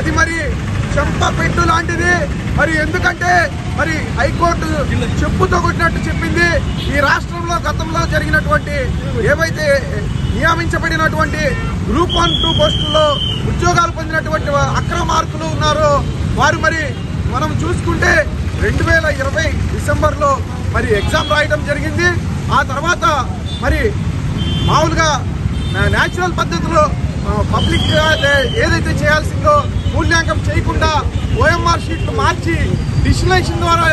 అది మరి చెంప పెట్టు లాంటిది. మరి ఎందుకంటే మరి హైకోర్టు చెప్పుతో కొట్టినట్టు చెప్పింది. ఈ రాష్ట్రంలో గతంలో జరిగినటువంటి ఏవైతే నియమించబడినటువంటి గ్రూప్ వన్ టూ పోస్టుల్లో ఉద్యోగాలు పొందినటువంటి అక్రమార్కులు ఉన్నారో వారు మరి మనం చూసుకుంటే రెండు వేల ఇరవై డిసెంబర్లో మరి ఎగ్జామ్ రాయడం జరిగింది. ఆ తర్వాత మరి మామూలుగా న్యాచురల్ పద్ధతిలో పబ్లిక్గా పబ్లిక్ ఏదైతే చేయాల్సిందో మూల్యాంకం చేయకుండా ఓఎంఆర్ షీట్లు మార్చి డిజిటలైజేషన్ ద్వారా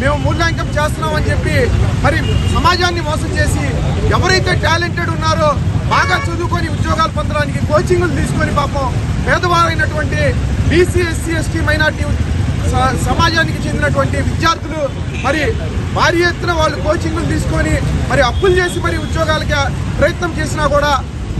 మేము మూల్యాంకం చేస్తున్నామని చెప్పి మరి సమాజాన్ని మోసం చేసి ఎవరైతే టాలెంటెడ్ ఉన్నారో బాగా చదువుకొని ఉద్యోగాలు పొందడానికి కోచింగ్లు తీసుకొని పాపం పేదవారైనటువంటి బీసీ ఎస్సీ ఎస్టీ మైనార్టీ స- సమాజానికి చెందినటువంటి విద్యార్థులు మరి భారీ ఎత్తున వాళ్ళు కోచింగ్లు తీసుకొని మరి అప్పులు చేసి మరి ఉద్యోగాలకి ప్రయత్నం చేసినా కూడా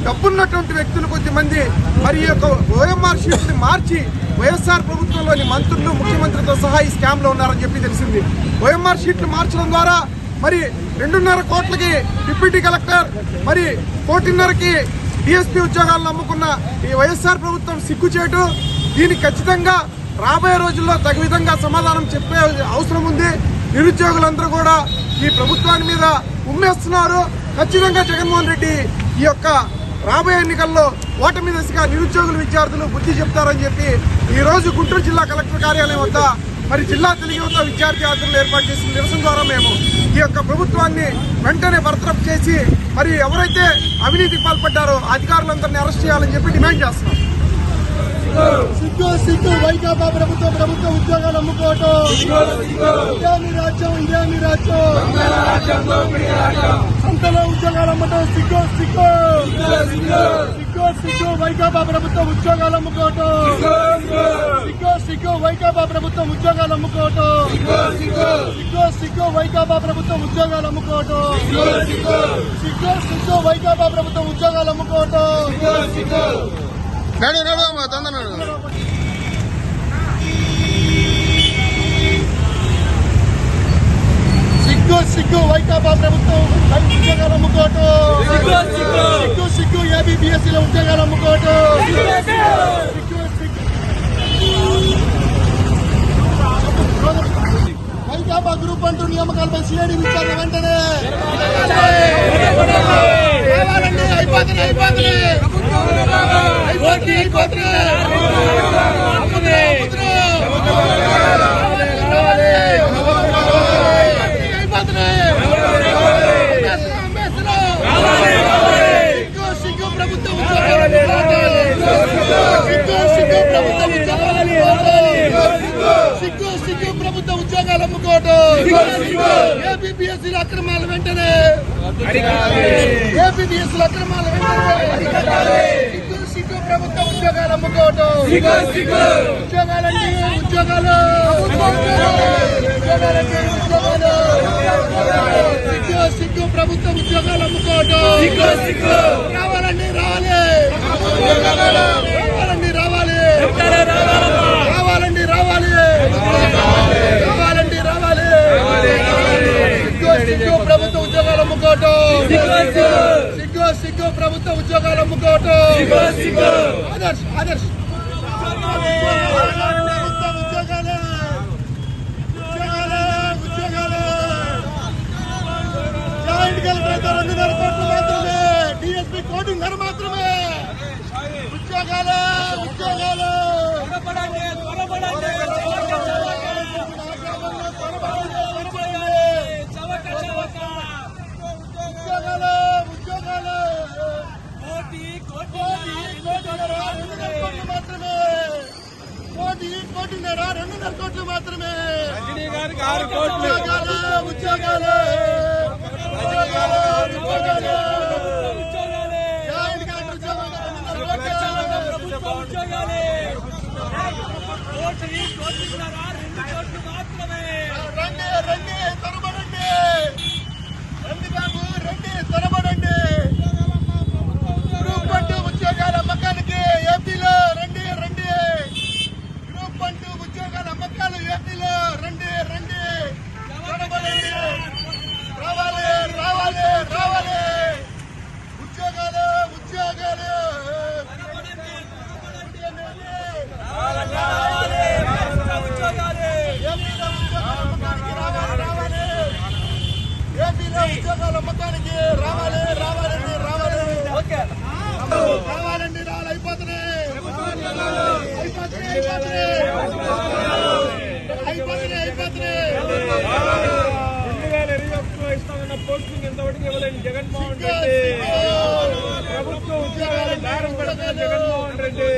డబ్బున్నటువంటి వ్యక్తులు కొద్దిమంది మరి యొక్క ఓఎంఆర్ షీట్ని మార్చి వైఎస్ఆర్ ప్రభుత్వంలోని మంత్రులు ముఖ్యమంత్రితో సహా ఈ స్కామ్లో ఉన్నారని చెప్పి తెలిసింది. ఓఎంఆర్ షీట్లు మార్చడం ద్వారా మరి రెండున్నర కోట్లకి డిప్యూటీ కలెక్టర్ మరి కోటిన్నరకి డిఎస్పీ ఉద్యోగాలను నమ్ముకున్న ఈ వైఎస్ఆర్ ప్రభుత్వం సిగ్గుచేటు దీనికి ఖచ్చితంగా రాబోయే రోజుల్లో తగు విధంగా సమాధానం చెప్పే అవసరం ఉంది. నిరుద్యోగులందరూ కూడా ఈ ప్రభుత్వాన్ని మీద ఉమ్మేస్తున్నారు. ఖచ్చితంగా జగన్మోహన్ రెడ్డి ఈ యొక్క రాబోయే ఎన్నికల్లో ఓటమి దశగా నిరుద్యోగులు విద్యార్థులు బుద్ధి చెప్తారని చెప్పి ఈ రోజు గుంటూరు జిల్లా కలెక్టర్ కార్యాలయం వద్ద మరి జిల్లా తెలుగు యువత విద్యార్థి యాత్రలు ఏర్పాటు చేసిన నిరసన ద్వారా మేము ఈ యొక్క ప్రభుత్వాన్ని వెంటనే బర్తరఫ్ చేసి మరి ఎవరైతే అవినీతికి పాల్పడ్డారో అధికారులందరినీ అరెస్ట్ చేయాలని చెప్పి డిమాండ్ చేస్తున్నాం. సిగ్గు సిగ్గు వైకాపా ప్రభుత్వ ప్రభుత్వ ఉద్యోగాలు అమ్ముకోవటం. ఇదే రాజ్యం ఇదే రాజ్యం. సంతలో ఉద్యోగాలు అమ్మటం సిగ్గు సిగ్గు సిగ్గు సిగ్గు వైకాపా ప్రభుత్వ ఉద్యోగాలు అమ్ముకోవటం. సిగ్గు సిగ్గు వైకాపా ప్రభుత్వం ఉద్యోగాలు అమ్ముకోవటం. సిగ్గు సిగ్గు వైకాపా ప్రభుత్వం ఉద్యోగాలు అమ్ముకోవటం. సిగ్గు సిగ్గు వైకాపా ప్రభుత్వం ఉద్యోగాలు అమ్ముకోవటం. నడు నడు అమ్మా, తొందర నడు. సిగ్గు సిగ్గు వైకాపా ప్రభుత్వం ఉద్యోగాలు అమ్ముకోవటం సిగ్గు సిగ్గు. ఏబిపిఎస్సీ లో ఉద్యోగాలు అమ్ముకోవటం సిగ్గు సిగ్గు వైకాపా గ్రూప్ అంటూ నియామకాలపై సిఐడి విచారణ వెంటనే. కావాలండి అయిపోతుంది అయిపోతుంది అయిపోతుంది అయిపోతుంది సిగ్గు ప్రభుత్వం సిగ్గు ప్రభుత్వ సిగ్గు సిగ్గు ప్రభుత్వ ఉద్యోగాలు అమ్ముకోవటం ఏపీఎస్సీ అక్రమాల వెంటనే. ఏపీఎస్సీ అక్రమాల వెంటనే. సిగ్గు ప్రభుత్వ ఉద్యోగాలు అమ్ముకోవటం ఉద్యోగాలండి ఉద్యోగాలు. ఉద్యోగాలండి ఉద్యోగాలు సిగ్గు సిగ్గు ప్రభుత్వ ఉద్యోగాలు అమ్ముకోవటం రావాలండి రావాలి రావాలండి రావాలి రావాలండి రావాలి రావాలండి రావాలి సిగ్గు సిగ్గు ప్రభుత్వ ఉద్యోగాలు అమ్ముకోవటం సిగ్గు సిగ్గు ప్రభుత్వ ఉద్యోగాలు అమ్ముకోవటం ఆదర్శ్ ఆదర్శ్. జాయింట్ కలెక్టర్ అయితే రెండున్నర కోట్లు మాత్రమే డిఎస్పీ కోటిన్నర మాత్రమే ఉద్యోగాలు ఉద్యోగాలు కోటి కోటిన్నర రెండున్నర కోట్లు మాత్రమే కోటి కోటిన్నర రెండున్నర కోట్లు మాత్రమే. ఉద్యోగాలు ఉద్యోగాలు. రండి రండి త్వరపడండి రండి బాబు రండి త్వరపడండి గ్రూప్ అంటూ ఉద్యోగాల అమ్మకానికి ఏపీలో రండి రండి గ్రూప్ అంటూ ఉద్యోగాల అమ్మకాలు ఏపీలో రండి రండి త్వరపడండి రావాలి రావాలి రావాలి అయిపోతున్నాయి అయిపోతున్నాయి రెండు వేల ఇరవై ఒకటిలో ఇస్తామన్న పోస్టింగ్ ఇవ్వలేని జగన్మోహన్ రెడ్డి. ప్రభుత్వ ఉద్యోగాలు దారం పెడుతున్న జగన్మోహన్ రెడ్డి.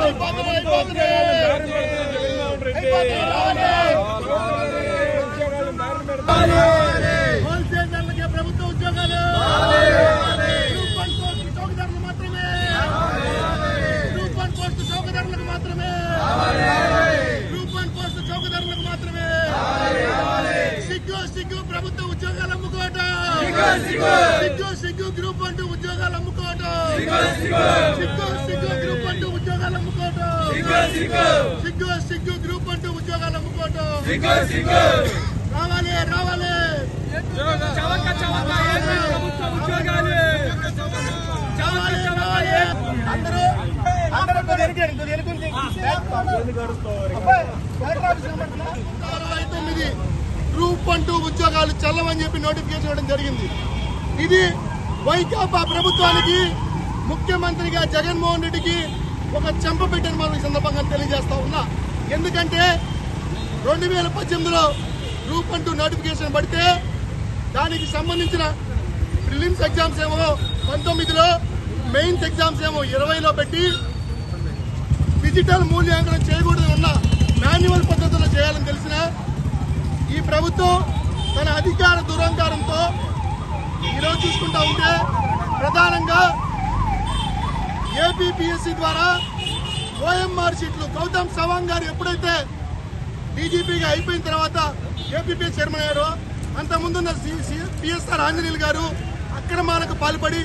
అయిపోతున్నాయి అయిపోతున్నాయి దారం పెడుతున్న జగన్మోహన్ రెడ్డి. ఉద్యోగాలు దారం పెడుతున్న హోల్సేలర్లకే ప్రభుత్వ ఉద్యోగాలు గ్రూప్ వన్ పోస్ట్ చౌకదారులు మాత్రమే గ్రూప్ వన్ పోస్ట్ చౌకదారులకు మాత్రమే గ్రూప్ వన్ పోస్ట్ చౌకదారులకు మాత్రమే సిగ్గు సిగ్గు ప్రభుత్వ ఉద్యోగాలు అమ్ముకోవటం సిగ్గు సిగ్గు గ్రూప్ వన్ ఉద్యోగాలు అమ్ముకోవటం సిగ్గు సిగ్గు గ్రూప్ వన్ ఉద్యోగాలు అమ్ముకోవటం సిగ్గు సిగ్గు గ్రూప్ వన్ ఉద్యోగాలు అమ్ముకోవటం రావాలి రావాలి. చవక చవక ఉద్యోగాలు రావాలి. రావాలి అందరూ అందరూ? అరవై తొమ్మిది. గ్రూప్ వన్ టూ ఉద్యోగాలు చల్లవని చెప్పి నోటిఫికేషన్ ఇవ్వడం జరిగింది. ఇది వైకాపా ప్రభుత్వానికి ముఖ్యమంత్రిగా జగన్మోహన్ రెడ్డికి ఒక చెంప పెట్టని మనం ఈ సందర్భంగా తెలియజేస్తా ఉన్నా. ఎందుకంటే రెండు వేల పద్దెనిమిదిలో గ్రూప్ వన్ టూ నోటిఫికేషన్ పడితే దానికి సంబంధించిన ప్రిలిమ్స్ ఎగ్జామ్స్ ఏమో పంతొమ్మిదిలో మెయిన్స్ ఎగ్జామ్స్ ఏమో ఇరవైలో పెట్టి డిజిటల్ మూల్యాంకనం చేయకూడదు ఉన్న మాన్యువల్ పద్ధతిలో చేయాలని తెలిసిన ఈ ప్రభుత్వం తన అధికార దురహంకారంతో ఈరోజు చూసుకుంటా ఉంటే ప్రధానంగా ఏపీపీఎస్సీ ద్వారా ఓఎంఆర్ సీట్లు గౌతమ్ సవాంగ్ గారు ఎప్పుడైతే డీజీపీగా అయిపోయిన తర్వాత ఏపీపీ చైర్మన్ అయ్యారు. అంతకుముందున్న పిఎస్ఆర్ ఆంజనేయులు గారు అక్రమాలకు పాల్పడి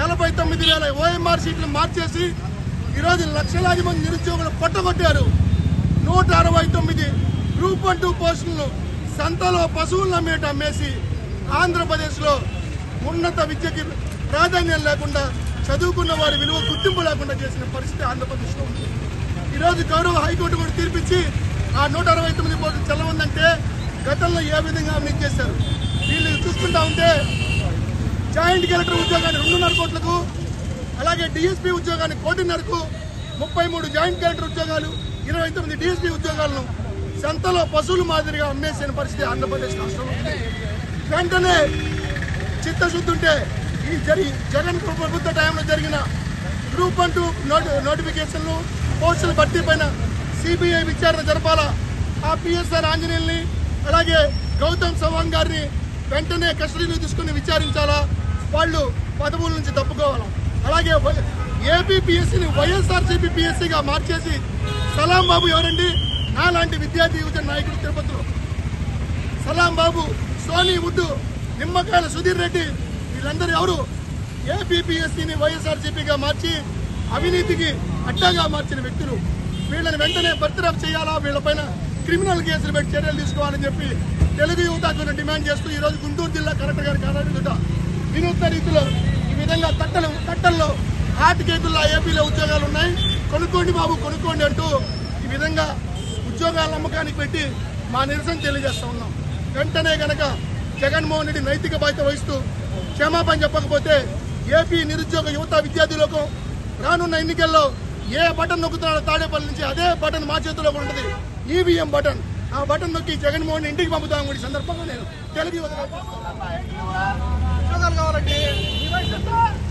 నలభై తొమ్మిది వేల ఓఎంఆర్ సీట్లు మార్చేసి ఈరోజు లక్షలాది మంది నిరుద్యోగులు పట్టగొట్టారు నూట అరవై తొమ్మిది గ్రూప్ వన్ టూ పోస్టులను సంతలో పశువులను అమ్మేట అమ్మేసి ఆంధ్రప్రదేశ్లో ఉన్నత విద్యకి ప్రాధాన్యం లేకుండా చదువుకున్న వారి విలువ గుర్తింపు లేకుండా చేసిన పరిస్థితి ఆంధ్రప్రదేశ్లో ఉంది. ఈరోజు గౌరవ హైకోర్టు కూడా తీర్పిచ్చి ఆ నూట అరవై తొమ్మిది కోట్లు చెల్లవుందంటే గతంలో ఏ విధంగా అవినీతి చేశారు? వీళ్ళు చూసుకుంటా ఉంటే జాయింట్ కలెక్టర్ ఉద్యోగాన్ని రెండున్నర కోట్లకు అలాగే డిఎస్పీ ఉద్యోగాన్ని కోటిన్నరకు ముప్పై మూడు జాయింట్ కలెక్టర్ ఉద్యోగాలు ఇరవై తొమ్మిది డిఎస్పీ ఉద్యోగాలను సంతలో పశువుల మాదిరిగా అమ్మేసిన పరిస్థితి ఆంధ్రప్రదేశ్ రాష్ట్రంలో వెంటనే చిత్తశుద్ధి ఉంటే ఈ జరి జగన్ ప్రభుత్వ టైంలో జరిగిన గ్రూప్ వన్ టూ నోటిఫికేషన్లు పోస్టుల భర్తీ పైన సిబిఐ విచారణ జరపాలా ఆ పిఎస్ఆర్ ఆంజనేయుల్ని అలాగే గౌతమ్ సవాంగ్ గారిని వెంటనే కస్టడీలో తీసుకుని విచారించాలా? వాళ్ళు పదవుల నుంచి తప్పుకోవాలా? అలాగే ఏపీపీఎస్సీని వైఎస్ఆర్సీపీ పిఎస్సీగా మార్చేసి సలాం బాబు ఎవరండి? నాలాంటి విద్యార్థి యువజన నాయకుడు తిరుపతిలో. సలాం బాబు సోనీ ఉడ్డు నిమ్మకాయల సుధీర్ రెడ్డి వీళ్ళందరూ ఎవరు? ఏపీపీఎస్సీని వైఎస్ఆర్సీపీగా మార్చి అవినీతికి అడ్డాగా మార్చిన వ్యక్తులు. వీళ్ళని వెంటనే బర్తరఫ్ చేయాలా? వీళ్ళపైన క్రిమినల్ కేసులు పెట్టి చర్యలు తీసుకోవాలని చెప్పి తెలుగు యువత డిమాండ్ చేస్తూ ఈ రోజు గుంటూరు జిల్లా కలెక్టర్ గారి కార్యాలయం వినూత్న రీతిలో ఈ విధంగా తట్టలు తట్టల్లో హార్ట్ కేకుల్లో ఏపీలో ఉద్యోగాలు ఉన్నాయి. కొనుక్కోండి బాబు కొనుక్కోండి అంటూ ఈ విధంగా ఉద్యోగాల అమ్మకానికి పెట్టి మా నిరసన తెలియజేస్తూ ఉన్నాం. వెంటనే గనక జగన్మోహన్ రెడ్డి నైతిక బాధ్యత వహిస్తూ క్షమాపణ చెప్పకపోతే ఏపీ నిరుద్యోగ యువత విద్యార్థులకు రానున్న ఎన్నికల్లో ఏ బటన్ నొక్కుతున్నాడో తాడేపల్లి నుంచి అదే బటన్ మా చేతిలో కూడా ఉంటుంది ఈవీఎం బటన్. ఆ బటన్ నొక్కి జగన్మోహన్ ఇంటికి పంపుతాం ఈ సందర్భంగా నేను. తెలుగు యువత ఉద్యోగాలు కావాలండి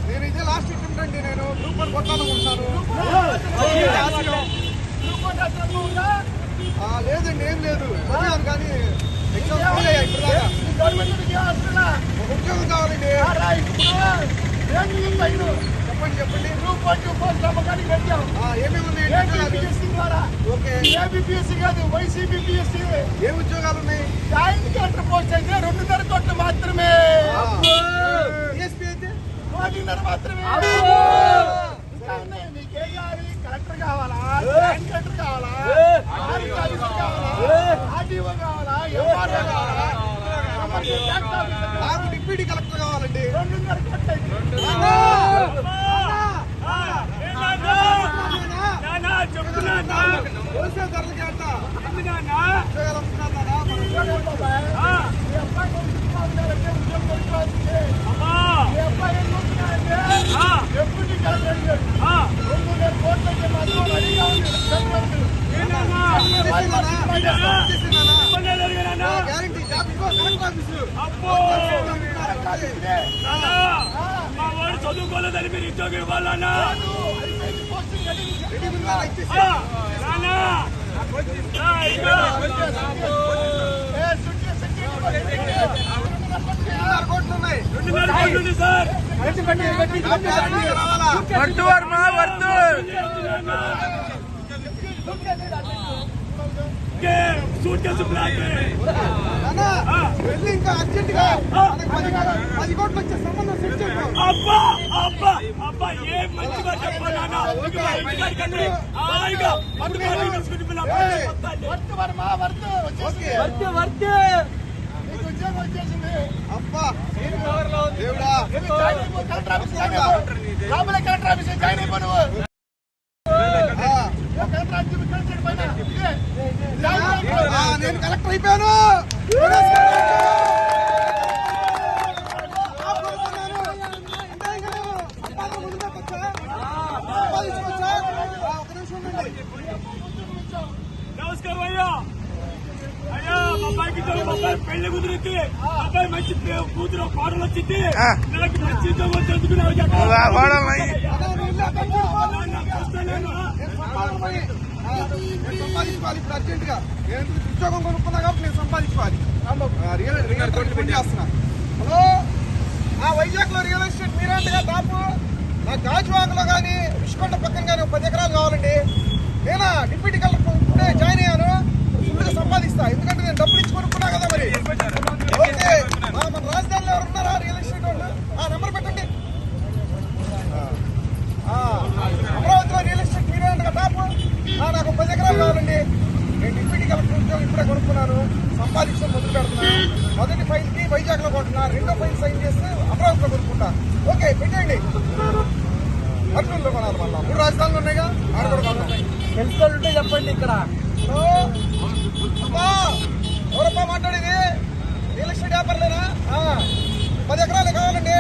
నేను ఇదే లాస్ట్ అటెంప్ట్ అండి నేను. గ్రూప్ వన్ కొట్టాలనుకుంటున్నాను ఆ, లేదండి ఏం లేదు. చదివాను కానీ ఎగ్జామ్స్ ఫెయిల్ అయ్యాయి ఇప్పటిదాకా. ఉద్యోగం కావాలండి. చెప్పండి. చెప్పండి ఆ, ఏమేమి ఉన్నాయి ఉద్యోగాలు? ఓకే. ఏబిపిఎస్సి కాదు వైసీపీఎస్సి ఏ ఉద్యోగాలు ఉన్నాయి? జాయింట్ కలెక్టర్ పోస్ట్ అయితే రెండున్నర కోట్లు మాత్రమే. అయితే? కోటిన్నర మాత్రమే ఇంకా ఉన్నాయి. నీకేం కావాలి కలెక్టర్ కావాలా జాయింట్ కలెక్టర్ కావాలా ఆర్డీఓ కావాలా ఆర్డీఓ కావాలా ఎంఆర్ఓ కావాలా కమర్షియల్ ట్యాక్స్ ఆఫీసర్ కావాలా? నాకు డిప్యూటీ కలెక్టర్ కావాలండి రెండున్నర కోట్లు అయితే. హోల్సేల్ ధరలకి అంట ఉద్యోగాలు వస్తున్నాను నాన్న. మీ అబ్బాయి కొడుకు ఉన్నాడంటే ఉద్యోగం కొడుకోవాల్సిందే. మీ అబ్బాయి ఏం కొడుకున్నాడంటే డిప్యూటీ కలెక్టర్ అడిగాడు. రెండున్నర కోట్లు అయితే మాత్రం రెడీగా ఉంది. చంద్రబాబు ఇబ్బంది జరిగినా గ్యారంటీ జాబ్ ఇవ్వ కలెక్టర్ ఆఫీసు అబ్బో నాన్న, మా వాడు చదువుకోలేదని మీరు ఉద్యోగం ఇవ్వాలన్నా రెడీ కోట్లు ఉన్నాయి. రెండున్నర కోట్లు రావాలా వర్తు వర్మ వర్తు నాన్న, వెళ్ళి ఇంకా అర్జెంట్గా మనకి పది పది కోట్లు వచ్చే సంబంధం సెట్ అబ్బా అబ్బా అబ్బా ఏం మంచిగా చెప్పా నాన్న? ఇక మా ఇంటికాడికి వెళ్ళి హాయిగా పాలు తీసుకుని. వర్త్ వర్మ వర్త్ నీకు ఉద్యోగం వచ్చేసింది. దేవుడా వెళ్ళి జాయిన్ అయిపో, కలెక్టర్ ఆఫీస్ జాయిన్ అయిపో. లోపలే కలెక్టర్ ఆఫీస్ జాయిన్ అయిపో నువ్వు ఆ, ఏ కలెక్టర్ ఆఫీస్ కలెక్టర్ చేయడం పైన ఇదే. జాయిన్ అయిపో. ఆ, నేను కలెక్టర్ అయిపోయాను అంటే ఇంకా నేను సంపాదన వదిలిపెట్టొచ్చా? సంపాదించుకోవచ్చా? ఆ, ఒక్క నిమిషం ఉండండి. నమస్కారం అయ్యా అయ్యా మా అబ్బాయికి ఇద్దరు మా అబ్బాయి పెళ్ళి కుదిరింది. మా అబ్బాయి మంచి కూతురు కోడలు వచ్చింది. నాకు మంచి సంపాదించుకోవాలి ఇప్పుడు అర్జెంట్గా నేను ఉద్యోగం కొనుక్కున్నా కాబట్టి నేను సంపాదించుకోవాలి హలో ఆ వైజాగ్లో రియల్ ఎస్టేట్ మీరేంటగా టాపు నా గాజువాకలో కానీ విష్కొండ పక్కన కానీ ఒక పది ఎకరాలు కావాలండి. నేనా? డిప్యూటీ కలెక్టర్ ఇప్పుడే జాయిన్ అయ్యాను ఫుల్గా సంపాదిస్తా ఎందుకంటే నేను డబ్బులు ఇచ్చి కొనుక్కున్నా కదా మరి ఓకే ఆ, మన రాజధానిలో ఎవరు ఉన్నారా రియల్ ఎస్టేట్ వాళ్ళు ఆ నెంబర్ పెట్టండి ఆ, అమరావతిలో రియల్ ఎస్టేట్ మీరే అంట టాప్ ఆ, నాకు పది ఎకరాలు కావాలండి నేను డిప్యూటీ కలెక్టర్ ఉద్యోగం ఇప్పుడే కొనుక్కున్నాను సంపాదించడం మొదలు పెడుతున్నాను మొదటి ఫైల్కి వైజాగ్లో కొంటున్నా రెండో ఫైల్ సైన్ చేస్తే అమరావతిలో కొనుక్కుంటా ఓకే పెట్టండి కర్నూలులో కొనాలి మళ్ళా మూడు రాజధానులు ఉన్నాయిగా ఆడ కూడా కొనాలి తెలుసుకోవాలంటే చెప్పండి ఇక్కడ. ఎవరప్పా మాట్లాడేది? రియల్ ఎస్టేట్ వ్యాపారులేనా? ఆ, పది ఎకరాలు కావాలండి.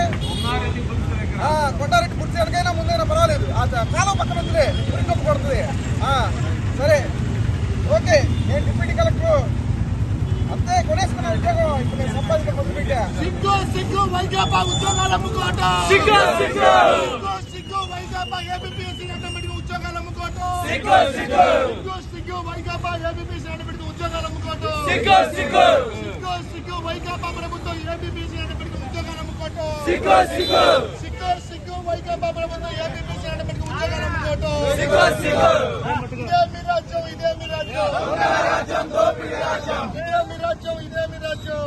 ఆ, కొండారెడ్డి పూర్తి ఎడకైనా ముందైనా పర్వాలేదు. కాలం పక్కన ఉందిలే. ఉరికప్పు కొడుతుంది ఆ, సరే. ఓకే నేను డిప్యూటీ కలెక్టర్. అంతే కొనేసుకున్న ఉద్యోగం. ఇప్పుడు నేను సంపాదించడం మొదలుపెట్టా సిగ్గు సిగ్గు వైకాపా ఉద్యోగాలు అమ్ముకోవటం సిగ్గు, సిగ్గు. సిగ్గు అమ్ముకోవటం సిగ్గు, సిగ్గు. వైకాపా ఏబిపిఎస్సీ నడబెట్టిన ఉద్యోగాలు అమ్ముకోవటం సిగ్గు, సిగ్గు. సిగ్గు సిగ్గు వైకాపా ప్రభుత్వం ఏబిపిఎస్సీ నడబెట్టిన ఉద్యోగాలు అమ్ముకోవటం సిగ్గు, సిగ్గు. సిగ్గు సిగ్గు వైకాపా ప్రభుత్వం ఏబిపిఎస్సీ నడబెట్టిన ఉద్యోగాలు అమ్ముకోవటం సిగ్గు, సిగ్గు. ఇదే మీ రాజ్యం ఇదే మీ రాజ్యం ఇదే మీ రాజ్యం ఇదే మీ రాజ్యం